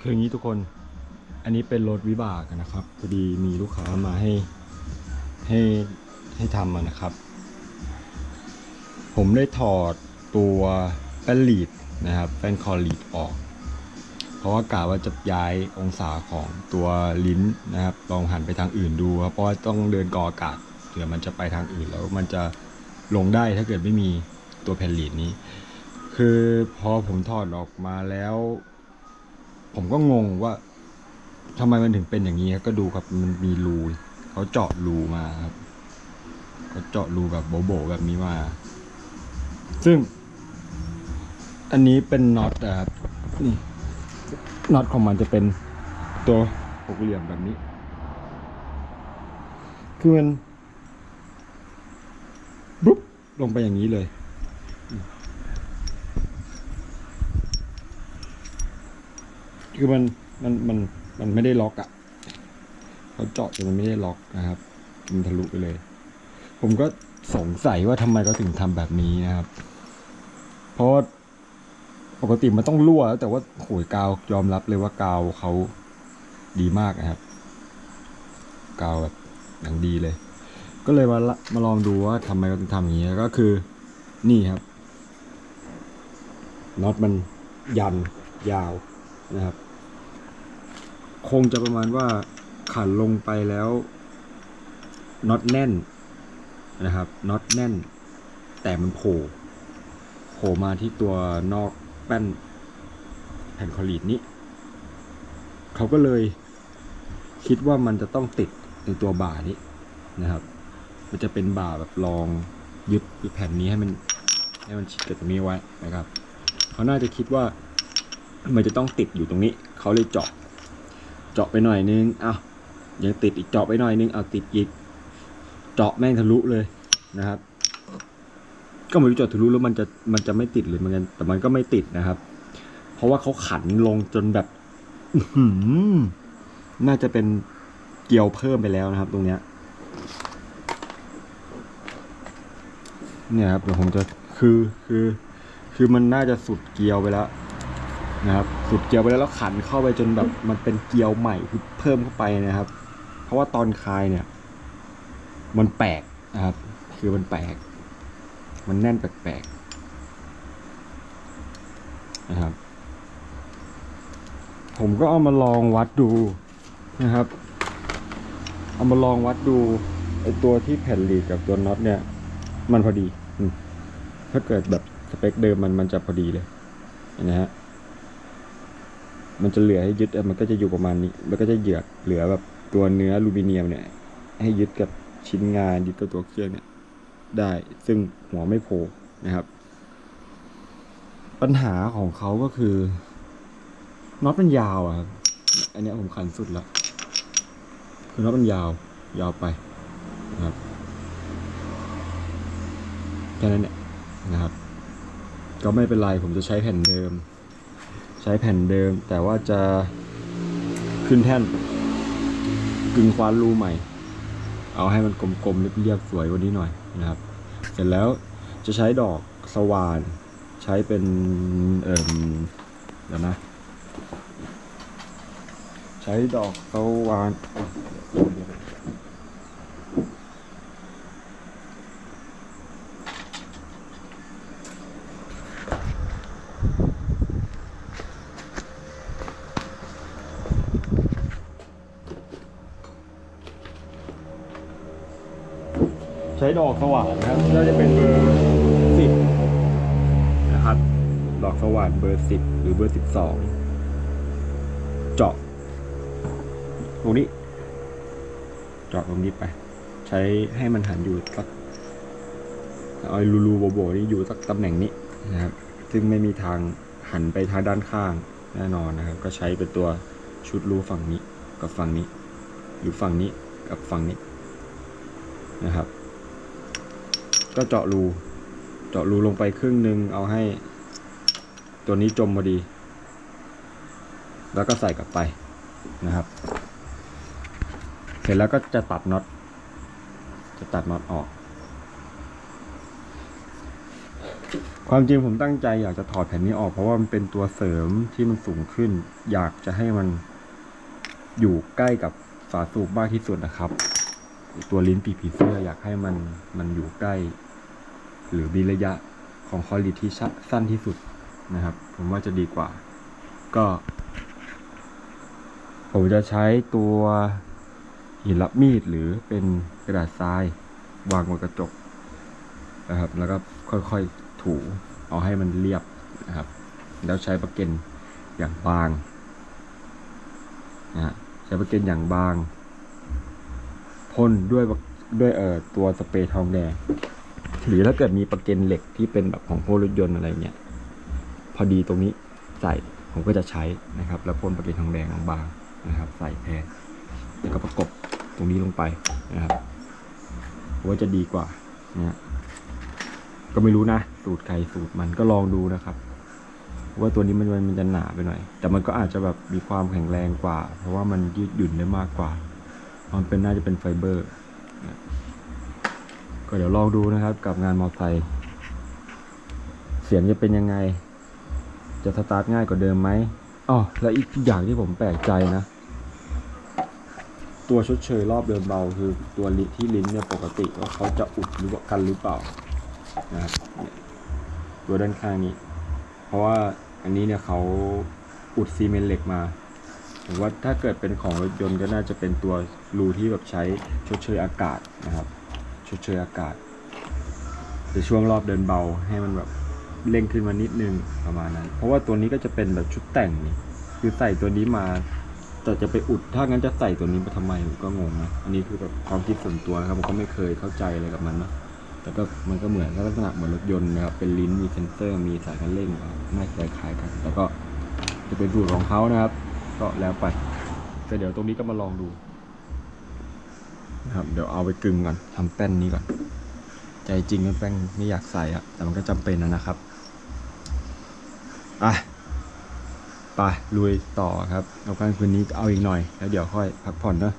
คืออย่างนี้ทุกคน อันนี้เป็นรถวิบากนะครับ พอดีมีลูกค้ามาให้ให้ให้ทำนะครับ ผมได้ถอดตัวแป้นลีดนะครับแป้นคอลีดออก เพราะว่ากะว่าจะย้ายองศาของตัวลิ้นนะครับ ลองหันไปทางอื่นดูครับเพราะว่าต้องเดินกออากาศเผื่อมันจะไปทางอื่นแล้วมันจะลงได้ถ้าเกิดไม่มีตัวแผ่นลีดนี้ คือพอผมถอดออกมาแล้ว ผมก็งงว่าทำไมมันถึงเป็นอย่างนี้ครับก็ดูครับมันมีรูเขาเจาะรูมาครับเขาเจาะรูแบบโบๆแบบนี้มา ซึ่ง อันนี้เป็นน็อตนะครับนี่น็อตของมันจะเป็นตัวหกเหลี่ยมแบบนี้ คือมันบุ๊บลงไปอย่างนี้เลย คือมันมันมันมันไม่ได้ล็อกอะ่ะเขาเจาะแต่มันไม่ได้ล็อกนะครับมันทะลุไปเลย ผมก็สงสัยว่าทำไมเขาถึงทำแบบนี้นะครับ เพราะปกติมันต้องรั่วแล้วแต่ว่าโหยกาวยอมรับเลยว่ากาวเขาดีมากนะครับ กาวแบบอย่างดีเลย ก็เลยมาละมาลองดูว่าทำไมเขาถึงทำอย่างนี้ก็คือ นี่ครับน็อตมันยันยาวนะครับ คงจะประมาณว่าขันลงไปแล้วน็อตแน่นนะครับน็อตแน่น แต่มันโผล่โผล่มาที่ตัวนอกแป้นแผ่นคอลีดนี้ เขาก็เลยคิดว่ามันจะต้องติดในตัวบ่านี้นะครับ มันจะเป็นบ่าแบบรองยึดแผ่นนี้ให้มันให้มันชิดกับตรงนี้ไว้นะครับ เขาน่าจะคิดว่ามันจะต้องติดอยู่ตรงนี้ เขาเลยเจาะ เจาะไปหน่อยนึงเอายังติดอีกเจาะไปหน่อยนึงเอาติดอีก เจาะแม่งทะลุเลยนะครับ ก็ไม่รู้เจาะทะลุแล้วมันจะมันจะไม่ติดหรือมันแต่มันก็ไม่ติดนะครับ เพราะว่าเขาขันลงจนแบบหน่าจะเป็นเกลียวเพิ่มไปแล้วนะครับ ตรงเนี้ย เนี่ยครับเดี๋ยวผมจะคือคือ คือมันน่าจะสุดเกลียวไปแล้ว นะครับสุดเกลียวไปแล้วแล้วขันเข้าไปจนแบบมันเป็นเกลียวใหม่คือเพิ่มเข้าไปนะครับ เพราะว่าตอนคลายเนี่ย มันแปลกนะครับ คือมันแปลก มันแน่นแปลกๆนะครับ ผมก็เอามาลองวัดดูนะครับ เอามาลองวัดดูไอตัวที่แผ่นหลีดกับตัวน็อตเนี่ย มันพอดีถ้าเกิดแบบสเปคเดิมมันมันจะพอดีเลยนะฮะ มันจะเหลือให้ยึดอ่อมันก็จะอยู่ประมาณนี้มันก็จะเหยือกเหลือแบบตัวเนื้อลูมิเนียมเนี่ย ให้ยึดกับชิ้นงานยึดกับตัวเครื่องเนี่ย ได้ซึ่งหัวไม่โผล่นะครับ ปัญหาของเขาก็คือน็อตมันยาวอะครับอันนี้ผมขันสุดละคือน็อตมันยาวยาวไปนะครับแค่นั้นเนี่ยนะครับ ก็ไม่เป็นไรผมจะใช้แผ่นเดิม ช้แผ่นเดิม แต่ว่าจะขึ้นแท่น กึ่งควานรูใหม่ เอาให้มันกลมๆเรียบๆสวยกว่านี้หน่อยนะครับ เสร็จแล้วจะใช้ดอกสว่าน ใช้เป็นเอ่มเดี๋ยวนะ ใช้ดอกสว่าน ช้ดอกสว่านนะครับน่าจะเป็นเบอร์สิบนะครับ ดอกสว่านเบอร์สิบหรือเบอร์สิบสองเจาะตรงนี้เจาะตรงนี้ไป ใช้ให้มันหันอยู่สักเอารูรูโบโบนี่อยู่สักตำแหน่งนี้นะครับ ซึ่งไม่มีทางหันไปทางด้านข้างแน่นอนนะครับ ก็ใช้เป็นตัวชุดรูฝั่งนี้กับฝั่งนี้ หรือฝั่งนี้กับฝั่งนี้นะครับ ก็เจาะรู เจาะรูลงไปครึ่งหนึ่งเอาให้ ตัวนี้จมพอดี แล้วก็ใส่กลับไปนะครับ เสร็จแล้วก็จะตัดน็อต จะตัดน็อตออก ความจริงผมตั้งใจอยากจะถอดแผ่นนี้ออกเพราะว่ามันเป็นตัวเสริมที่มันสูงขึ้น อยากจะให้มันอยู่ใกล้กับฝาสูบมากที่สุดนะครับ ตัวลิ้นปีกผีเสื้ออยากให้มันมันอยู่ใกล้ หรือมีระยะของคอลิที่ชัสั้นที่สุดนะครับ ผมว่าจะดีกว่า ก็ ผมจะใช้ตัวหินรับมีดหรือเป็นกระดาษทรายวางบนกระจกนะครับ แล้วก็ค่อยๆถูเอาให้มันเรียบนะครับ แล้วใช้ประเก็นอย่างบางนะฮะใช้ประเก็นอย่างบาง พ่นด้วยด้วยเอ่อตัวสเปรย์ทองแดงหรือถ้าเกิดมีประเก็นเหล็กที่เป็นแบบของพวกรถยนต์อะไรเงี้ยพอดีตรงนี้ใส่ผมก็จะใช้นะครับ แล้วพ่นประเก็นทองแดงบางๆนะครับ ใส่แทนแล้วก็ประกบตรงนี้ลงไปนะครับว่าจะดีกว่านะฮะก็ไม่รู้นะ สูตรใครสูตรมันก็ลองดูนะครับ ว่าตัวนี้มันมันจะหนาไปหน่อย แต่มันก็อาจจะแบบมีความแข็งแรงกว่า เพราะว่ามันยืดหยุ่นได้มากกว่า มันเป็นน่าจะเป็นไฟเบอร์ ก็เดี๋ยวลองดูนะครับกับงานมอเตอร์ไซค์เสียงจะเป็นยังไง จะสตาร์ทง่ายกว่าเดิมไหมอ๋อแล้วอีกอย่างที่ผมแปลกใจนะ ตัวชดเชยรอบเดินเบาคือตัวลิที่ลิ้นเนี่ยปกติว่าเขาจะอุดหรือว่ากันหรือเปล่านะครับตัวด้านข้างนี้ เพราะว่าอันนี้เนี่ยเขาอุดซีเมนต์เหล็กมา ผมว่าถ้าเกิดเป็นของรถยนต์ก็น่าจะเป็นตัวรูที่แบบใช้ชดเชยอากาศนะครับชดเชยอากาศในช่วงรอบเดินเบาให้มันแบบเร่งขึ้นมานิดนึงประมาณนั้น เพราะว่าตัวนี้ก็จะเป็นแบบชุดแต่งคือใส่ตัวนี้มาแต่จะไปอุดถ้างั้นจะใส่ตัวนี้มาทำไมผมก็งงนะอันนี้คือแบบความคิดส่วนตัวนะครับผมก็ไม่เคยเข้าใจอะไรกับมันนะแต่ก็มันก็เหมือนลักษณะเหมือนรถยนต์นะครับเป็นลิ้นมีเซนเซอร์มีสายคันเร่งไม่คล้ายกันแต่ก็จะเป็นสูตรของเขานะครับ ก็แล้วไปแต่เดี๋ยวตรงนี้ก็มาลองดูนะครับ เดี๋ยวเอาไปกึงก่อนทำแป้นนี้ก่อน ใจจริงแป้นไม่อยากใส่อะแต่มันก็จำเป็นนะนะครับอะไปลุยต่อครับเอาการคืนนี้เอาอีกหน่อย แล้วเดี๋ยวค่อยพักผ่อนเนาะ